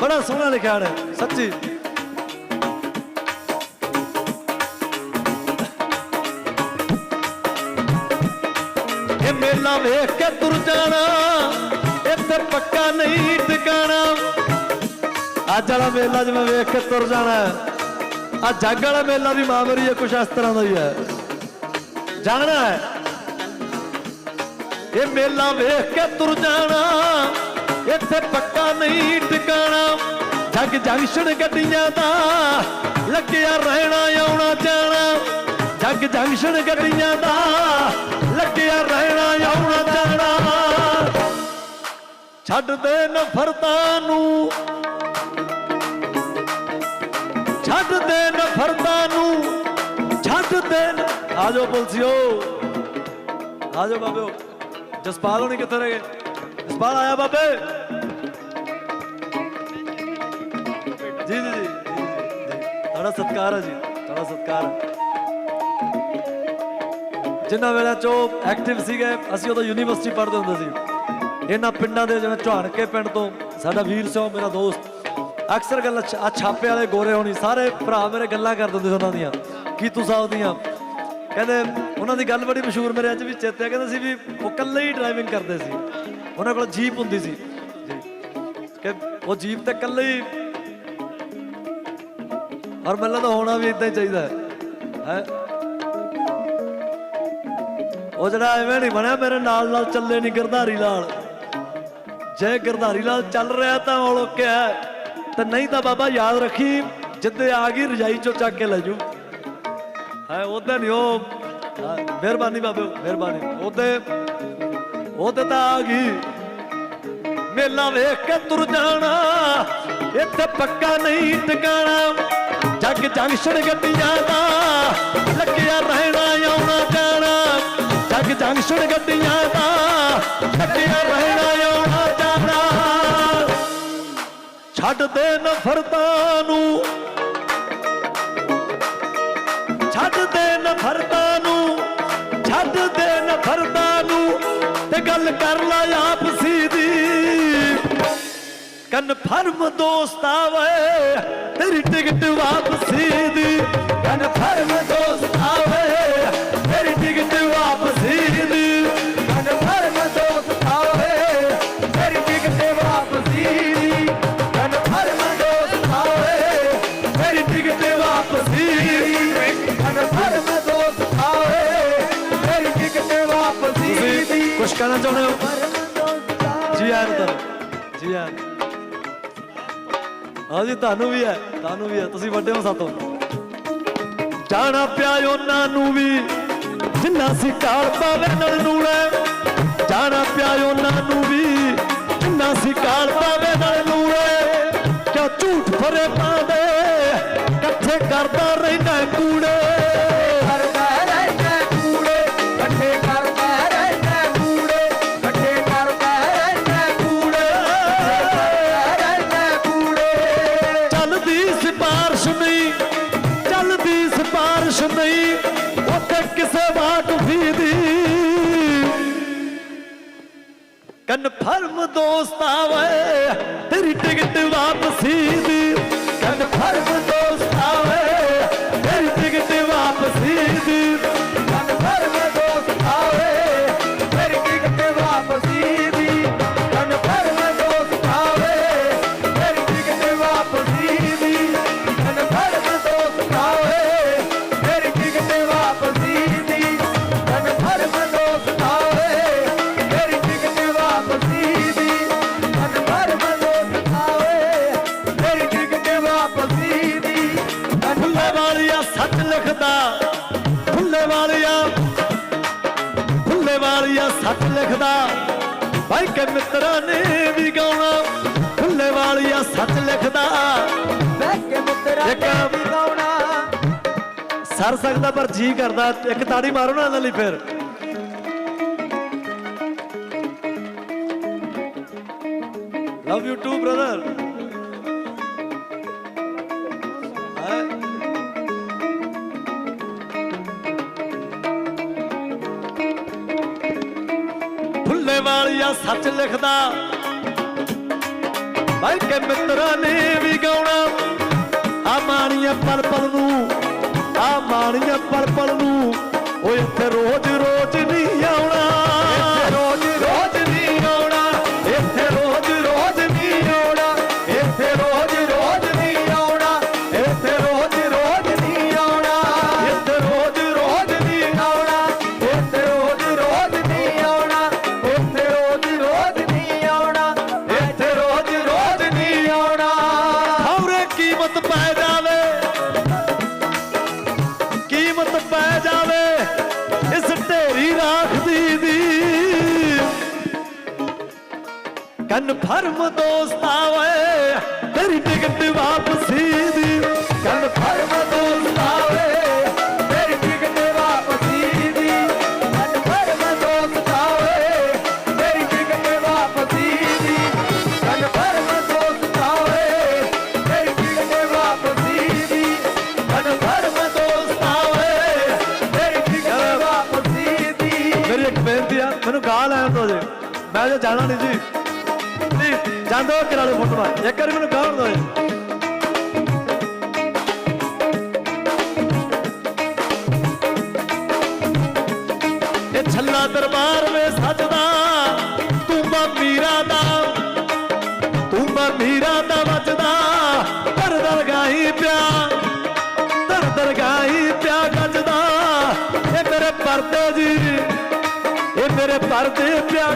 ਬੜਾ ਸੋਹਣਾ ਲਿਖਿਆ ਨੇ ਸੱਚੀ। ਇਹ ਮੇਲਾ ਵੇਖ ਕੇ ਤੁਰ ਜਾਣਾ, ਇੱਥੇ ਪੱਕਾ ਨਹੀਂ ਟਿਕਾਣਾ। ਅੱਜ ਵਾਲਾ ਮੇਲਾ ਜਿਵੇਂ ਵੇਖ ਕੇ ਤੁਰ ਜਾਣਾ ਆ ਜੱਗ ਵਾਲਾ ਮੇਲਾ ਵੀ ਮਾਂ ਹੈ, ਕੁਛ ਇਸ ਤਰ੍ਹਾਂ ਦਾ ਹੀ ਹੈ। ਜਾਣਾ ਹੈ? ਇਹ ਮੇਲਾ ਵੇਖ ਕੇ ਤੁਰ ਜਾਣਾ, ਇੱਥੇ ਪੱਕਾ ਨਹੀਂ ਟਿਕਾਣਾ ਜੱਗ ਜੰਕਸ਼ਨ ਗੱਡੀਆਂ ਦਾ ਲੱਗਿਆ ਰਹਿਣਾ, ਆਉਣਾ ਜਾਣਾ। ਜੱਗ ਜੰਕਸ਼ਨ ਗੱਡੀਆਂ ਦਾ ਲੱਗਿਆ ਰਹਿਣਾ, ਆਉਣਾ ਜਾਣਾ। ਛੱਡ ਦੇ ਨਫ਼ਰਤਾਂ ਨੂੰ। ਛੱਡ ਦੇ ਨਫ਼ਰਤਾਂ ਨੂੰ। ਛੱਡ ਦੇ ਨ- ਆ ਜਾਓ ਪੁਲਸੀਓ। ਆ ਜਾਓ ਬਾਬਿਓ। ਜਸਪਾਲ ਹੋਣੀ ਕਿੱਥੇ ਰਹਿ ਗਏ? ਜਸਪਾਲ ਆਇਆ ਬਾਬੇ। ਜੀ ਜੀ ਤੁਹਾਡਾ ਸਤਿਕਾਰ ਹੈ ਜੀ, ਤੁਹਾਡਾ ਸਤਿਕਾਰ ਹੈ। ਜਿੰਨਾ ਵੇਲੇ ਚੋ ਐਕਟਿਵ ਸੀਗੇ, ਅਸੀਂ ਉਦੋਂ ਯੂਨੀਵਰਸਿਟੀ ਪੜ੍ਹਦੇ ਹੁੰਦੇ ਸੀ। ਇਹਨਾਂ ਪਿੰਡਾਂ ਦੇ ਜਿਵੇਂ ਝਾੜਕੇ ਪਿੰਡ ਤੋਂ ਸਾਡਾ ਵੀਰ ਸਿੰਘ ਮੇਰਾ ਦੋਸਤ। ਅਕਸਰ ਗੱਲ ਆ ਛਾਪੇ ਵਾਲੇ ਗੋਰੇ ਹੋਣੀ, ਸਾਰੇ ਭਰਾ ਮੇਰੇ ਗੱਲਾਂ ਕਰ ਦਿੰਦੇ ਸੀ ਉਹਨਾਂ ਦੀਆਂ, ਕੀ ਤੂੰ ਸਾਹਿਬ ਦੀਆਂ। ਕਹਿੰਦੇ ਉਹਨਾਂ ਦੀ ਗੱਲ ਬੜੀ ਮਸ਼ਹੂਰ ਮੇਰੇ ਅੱਜ ਵੀ ਚੇਤੇ ਕਹਿੰਦੇ ਸੀ ਵੀ ਉਹ ਇਕੱਲੇ ਹੀ ਡਰਾਈਵਿੰਗ ਕਰਦੇ ਸੀ। ਉਹਨਾਂ ਕੋਲ ਜੀਪ ਹੁੰਦੀ ਸੀ। ਜੀ। ਕਿ ਉਹ ਜੀਪ ਤੇ ਇਕੱਲੇ ਹੀ ਔਰ ਮੈਨੂੰ ਤਾਂ ਹੋਣਾ ਵੀ ਇਦਾਂ ਹੀ ਚਾਹੀਦਾ ਹੈ। ਹੈ? ਉਹ ਜਿਹੜਾ ਐਵੇਂ ਨਹੀਂ ਬਣਿਆ, ਮੇਰੇ ਨਾਲ ਨਾਲ ਚੱਲੇ ਨਹੀਂ ਗਰਧਾਰੀ ਲਾਲ। ਜੇ ਗਰਧਾਰੀ ਲਾਲ ਚੱਲ ਰਿਹਾ ਤਾਂ ਉਹ ਲੋਕਿਆ ਤੇ ਨਹੀਂ ਤਾਂ ਬਾਬਾ ਯਾਦ ਰੱਖੀ, ਜਿੱਦੇ ਆ ਗਈ ਰਜਾਈ ਚੋਂ ਚੱਕ ਕੇ ਲੈ ਜੂ। ਹੈ, ਉਹਦੇ ਨਹੀਂ ਉਹ ਮਿਹਰਬਾਨੀ ਬਾਬੇ, ਮਿਹਰਬਾਨੀ। ਉਹਦੇ ਉਹਦੇ ਤਾਂ ਆ ਗਈ। ਮੇਲਾ ਵੇਖ ਕੇ ਤੁਰ ਜਾਣਾ, ਇੱਥੇ ਪੱਕਾ ਨਹੀਂ ਟਿਕਾਣਾ। ਜੱਗ ਜੰਕਸ਼ਨ ਗੱਡੀਆਂ ਦਾ ਲੱਗਿਆ ਰਹਿਣਾ ਆਉਣਾ ਜਾਣਾ। ਜੱਗ ਜੰਕਸ਼ਨ ਗੱਡੀਆਂ ਦਾ ਲੱਗਿਆ ਰਹਿਣਾ ਆਉਣਾ ਜਾਣਾ। ਛੱਡ ਦੇ ਨਫ਼ਰਤਾਂ ਨੂੰ। ਛੱਡ ਦੇ ਨਫ਼ਰਤਾਂ ਨੂੰ। ਛੱਡ ਦੇ ਨਫ਼ਰਤਾਂ ਨੂੰ ਤੇ ਗੱਲ ਕਰ ਲੈ ਆਪਸੀ ਦੀ ਕਨਫਰਮ ਦੋਸਤ ਆਵੇ, ਤੇਰੀ ਟਿਕਟ ਵਾਪਸ ਕੁਝ ਕਹਿਣਾ ਚਾਹੁੰਦੇ ਹੋ? ਜੀ ਆਇਆਂ ਨੂੰ ਜੀ ਆਇਆਂ ਨੂੰ। ਹਾਂ ਜੀ ਤੁਹਾਨੂੰ ਵੀ ਹੈ ਤੁਹਾਨੂੰ ਵੀ ਹੈ। ਤੁਸੀਂ ਵੱਡੇ ਹੋ ਸਾਤੋਂ ਜਾਣਾ ਪਿਆ ਉਹਨਾਂ ਨੂੰ ਵੀ ਜਿੰਨਾ ਸੀ ਕਾਲ ਪਾਵੇ ਨਲ ਨੂੜੇ ਜਾਣਾ ਪਿਆ ਉਹਨਾਂ ਨੂੰ ਵੀ ਜਿੰਨਾ ਸੀ ਕਾਲ ਪਾਵੇ ਨਲ ਨੂੜੇ ਕਿਉਂ ਝੂਠ ਫਰੇ ਪਾਵੇ ਇਕੱਠੇ ਕਰਦਾ ਰਹਿਣਾ ਕੂੜੇ। ਕਨਫਰਮ ਤੇਰੀ ਟਿਕਟ ਵਾਪਸੀ ਦੀ ਵਾਲਿਆ ਸੱਚ ਲਿਖਦਾ। ਭਾਈ ਕੇ ਮਿੱਤਰਾਂ ਨੇ ਵੀ ਗਾਉਣਾ। ਫੁੱਲੇ ਵਾਲਿਆ ਸੱਚ ਲਿਖਦਾ। ਬਹਿ ਕੇ ਮੁੱਤਰਾ ਨੇ ਵੀ ਗਾਉਣਾ। ਸਰ ਸਕਦਾ ਪਰ ਜੀ ਕਰਦਾ। ਇੱਕ ਤਾੜੀ ਮਾਰੋ ਨਾ ਇਹਨਾਂ ਲਈ ਫਿਰ। ਲਵ ਯੂ ਟੂ ਬ੍ਰਦਰ ਫੁੱਲੇ ਵਾਲਿਆ ਸੱਚ ਲਿਖਦਾ। ਭਾਈ ਕੇ ਮਿੱਤਰਾਂ ਨੇ ਵੀ ਗਾਉਣਾ। ਆ ਮਾਣੀਆਂ ਪਲ ਪਲ ਨੂੰ, ਆ ਮਾਣੀਆਂ ਪਲ ਪਲ ਨੂੰ। ਓਏ ਇੱਥੇ ਰੋਜ਼ ਕਨਫਰਮ ਦੋਸਤਾ ਵੇ ਤੇਰੀ ਟਿਕਟ ਵਾਪਸੀ ਦੀ। ਕਨਫਰਮ ਦੋਸਤ ਆਵੇ। ਮੇਰੀ ਟਿਕਟ ਵਾਪਸੀ ਦੀ। ਕਨਫਰਮ ਦੋਸਤ ਆਵੇ। ਮੇਰੀ ਟਿਕਟ ਵਾਪਸੀ ਦੀ। ਕਨਫਰਮ ਦੋਸਤ ਆਵੇ। ਮੇਰੀ ਟਿਕਟ ਵਾਪਸੀ ਦੀ। ਕਨਫਰਮ ਦੋਸਤ ਆਵੇ। ਮੇਰੀ ਟਿਕਟ ਵਾਪਸੀ ਦੀ। ਮੇਰੀ ਇੱਕ ਬੇਨਤੀ ਆ, ਮੈਨੂੰ ਗਾਲ ਲੈਣ ਦੋ ਜੀ। ਮੈਂ ਜੇ ਜਾਣਾ ਨਹੀਂ ਜੀ। ਜਾਂਦੋ ਕਿਰਾਲੇ ਫੋਟੋ ਇੱਕ ਵਾਰੀ ਮੈਨੂੰ ਗਾਉਣ ਦੋ ਛੱਲਾ ਦਰਬਾਰ ਵੇ ਸਜਦਾ ਤੂੰ ਬਾ ਮੀਰਾ ਦਾ ਤੂੰ ਬਾ ਮੀਰਾ ਦਾ ਵੱਜਦਾ ਦਰ ਦਰ ਪਿਆ ਧਰ ਦਰਗਾਹੀ ਪਿਆ ਗੱਜਦਾ ਇਹ ਮੇਰੇ ਪਰਦੇ ਜੀ ਇਹ ਮੇਰੇ ਪਰਦੇ ਪਿਆ